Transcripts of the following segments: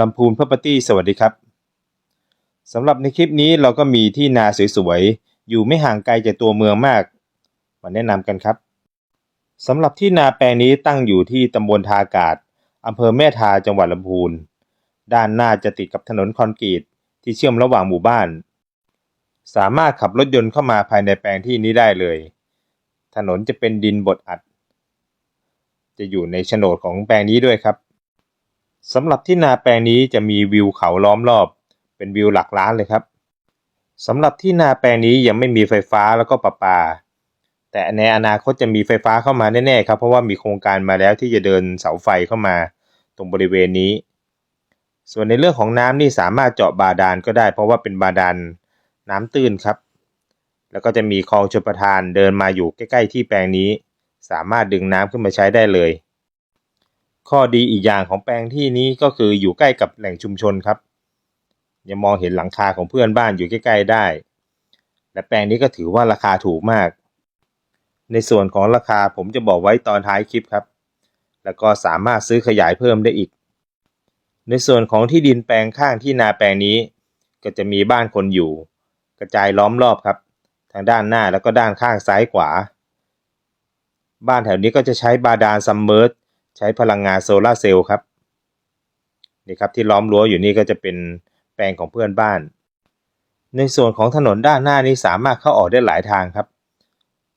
ลำพูน Property สวัสดีครับสำหรับในคลิปนี้เราก็มีที่นาสวยๆ อยู่ไม่ห่างไกลจากตัวเมืองมาก มาแนะนำกันครับสำหรับที่นาแปลงนี้ตั้งอยู่ที่ตำบลทากาศอำเภอแม่ทาจังหวัดลำพูน ด้านหน้าจะติดกับถนนคอนกรีตที่เชื่อมระหว่างหมู่บ้าน สามารถขับรถยนต์เข้ามาภายในแปลงที่นี้ได้เลย ถนนจะเป็นดินบดอัด จะอยู่ในโฉนดของแปลงนี้ด้วยครับ สำหรับที่นาแปลงนี้จะมีวิวเขาล้อมรอบ เป็นวิวหลักล้านเลยครับสำหรับที่นาแปลงนี้ยังไม่มีไฟฟ้าแล้วก็ประปา แต่ในอนาคตจะมีไฟฟ้าเข้ามาแน่ๆครับ เพราะว่ามีโครงการมาแล้วที่จะเดินเสาไฟเข้ามาตรงบริเวณนี้ ส่วนในเรื่องของน้ำนี่สามารถเจาะบาดาลก็ได้ เพราะว่าเป็นบาดาลน้ำตื้นครับ แล้วก็จะมีคลองชลประทานเดินมาอยู่ใกล้ ๆ ที่แปลงนี้ สามารถดึงน้ำขึ้นมาใช้ได้เลย ข้อดีอีกอย่างของแปลงที่นี้ก็คืออยู่ใกล้กับแหล่งชุมชนครับ ยังมองเห็นหลังคาของเพื่อนบ้านอยู่ใกล้ ๆ ได้ และแปลงนี้ก็ถือว่าราคาถูกมาก ในส่วนของราคาผมจะบอกไว้ตอนท้ายคลิปครับ แล้วก็สามารถซื้อขยายเพิ่มได้อีก ในส่วนของที่ดินแปลงข้างที่นาแปลงนี้ ก็จะมีบ้านคนอยู่ กระจายล้อมรอบครับ ทางด้านหน้าแล้วก็ด้านข้างซ้ายขวา บ้านแถวนี้ก็จะใช้บาดาลซัมเมอร์ ช้พลังงานโซลาร์เซลล์ครับนี่ครับที่ล้อมรั้วอยู่นี่ก็จะเป็นแปลงของเพื่อนบ้าน ในส่วนของถนนด้านหน้านี้สามารถเข้าออกได้หลายทางครับ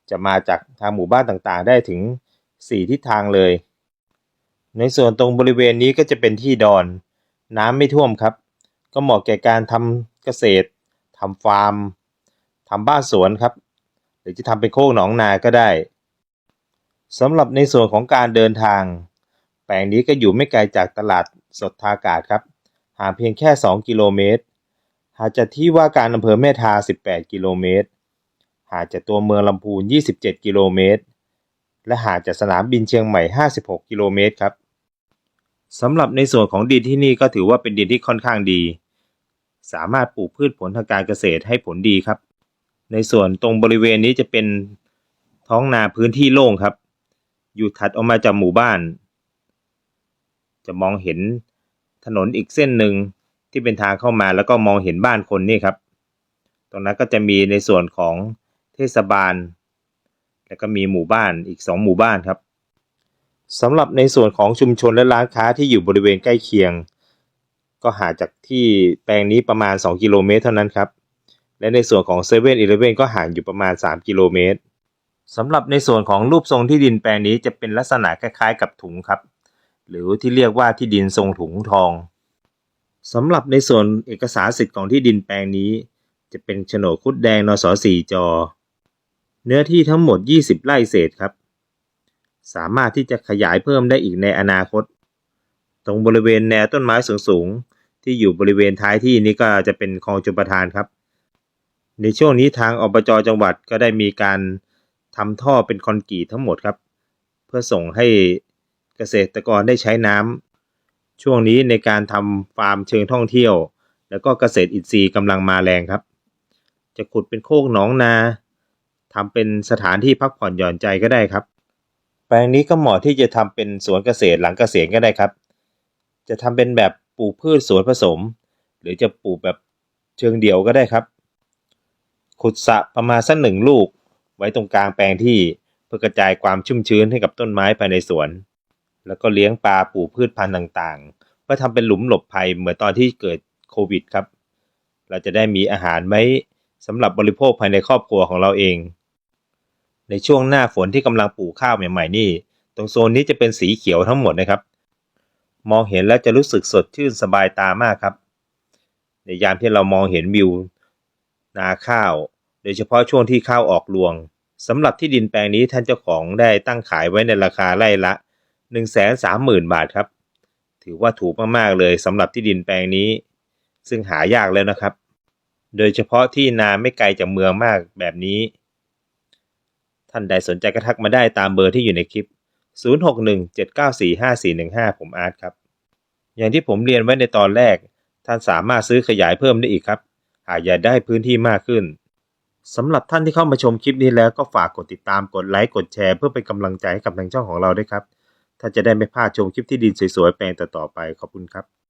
จะมาจากทางหมู่บ้านต่างๆ ได้ถึง 4 ทิศทางเลย ในส่วนตรงบริเวณนี้ก็จะเป็นที่ดอน น้ำไม่ท่วมครับ ก็เหมาะแก่การทำเกษตรทำฟาร์มทำบ้านสวนครับ หรือจะทำเป็นโคกหนองนาก็ได้สำหรับในส่วนของการเดินทาง แปลงนี้ก็อยู่ไม่ไกลจากตลาดสดทากาศครับ ห่างเพียงแค่ 2 กิโลเมตรหากจากที่ว่าการอำเภอแม่ทา 18 กิโลเมตรหากจากตัวเมืองลำพูน 27 กิโลเมตร และหากจากสนามบินเชียงใหม่ 56 กิโลเมตรครับสำหรับในส่วนของดินที่นี่ก็ถือว่าเป็นดินที่ค่อนข้างดี สามารถปลูกพืชผลทางการเกษตรให้ผลดีครับ ในส่วนตรงบริเวณนี้จะเป็นท้องนาพื้นที่โล่งครับ อยู่ถัดออกมาจากหมู่บ้าน จะมองเห็นถนนอีกเส้นหนึ่งที่เป็นทางเข้ามาแล้วก็มองเห็นบ้านคนนี่ครับ ตรงนั้นก็จะมีในส่วนของเทศบาล แล้วก็มีหมู่บ้านอีกสองหมู่บ้านครับสำหรับในส่วนของชุมชนและร้านค้าที่อยู่บริเวณใกล้เคียง ก็ห่างจากที่แปลงนี้ประมาณ 2 กิโลเมตรเท่านั้นครับ และในส่วนของเซเว่นอีเลฟเว่นก็ห่างอยู่ประมาณ 3 กิโลเมตรสำหรับในส่วนของรูปทรงที่ดินแปลงนี้จะเป็นลักษณะคล้ายๆ กับถุงครับ หรือที่เรียกว่าที่ดินทรงถุงทองสำหรับในส่วนเอกสารสิทธิ์ของที่ดินแปลงนี้ จะเป็นโฉนดคุดแดงนสสี่จอ เนื้อที่ทั้งหมด 20 ไร่เศษครับ สามารถที่จะขยายเพิ่มได้อีกในอนาคต ตรงบริเวณแนวต้นไม้สูงๆ ที่อยู่บริเวณท้ายที่นี้ก็จะเป็นคลองชลประทานครับ ในช่วงนี้ทางอบจจังหวัดก็ได้มีการทำท่อเป็นคอนกรีตทั้งหมดครับ เพื่อส่งให้ เกษตรกรได้ใช้น้ำช่วงนี้ในการทำฟาร์มเชิงท่องเที่ยว แล้วก็เกษตรอินทรีย์กำลังมาแรงครับ จะขุดเป็นโคกหนองนาทำเป็นสถานที่พักผ่อนหย่อนใจก็ได้ครับ แปลงนี้ก็เหมาะที่จะทำเป็นสวนเกษตรหลังเกษียณก็ได้ครับ จะทำเป็นแบบปลูกพืชสวนผสม หรือจะปลูกแบบเชิงเดี่ยวก็ได้ครับ ขุดสระประมาณสักหนึ่งลูก ไว้ตรงกลางแปลงที่เพื่อกระจายความชุ่มชื้นให้กับต้นไม้ภายในสวน แล้วก็เลี้ยงปลาปลูกพืชพันธุ์ต่างๆ เพื่อทำเป็นหลุมหลบภัยเหมือนตอนที่เกิดโควิดครับ เราจะได้มีอาหารไว้สำหรับบริโภคภายในครอบครัวของเราเอง ในช่วงหน้าฝนที่กำลังปลูกข้าวใหม่ๆนี่ ตรงโซนนี้จะเป็นสีเขียวทั้งหมดนะครับ มองเห็นแล้วจะรู้สึกสดชื่นสบายตามากครับ ในยามที่เรามองเห็นวิวนาข้าว โดยเฉพาะช่วงที่ข้าวออกรวงสำหรับที่ดินแปลงนี้ท่านเจ้าของได้ตั้งขายไว้ในราคาไร่ละ 130,000 บาทครับ ถือว่าถูกมากๆเลยสำหรับที่ดินแปลงนี้ ซึ่งหายากแล้วนะครับ โดยเฉพาะที่นาไม่ไกลจากเมืองมากแบบนี้ ท่านใดสนใจก็ทักมาได้ตามเบอร์ที่อยู่ในคลิป 0617945415 ผมอาร์ตครับ อย่างที่ผมเรียนไว้ในตอนแรก ท่านสามารถซื้อขยายเพิ่มได้อีกครับ หากอยากได้พื้นที่มากขึ้นสำหรับท่านที่เข้ามาชมคลิปนี้แล้วก็ฝากกดติดตามกดไลค์กดแชร์เพื่อเป็นกำลังใจให้กับทางช่องของเราด้วยครับ ถ้าจะได้ไม่พลาดชมคลิปที่ดินสวยๆแปลงต่อๆไปขอบคุณครับ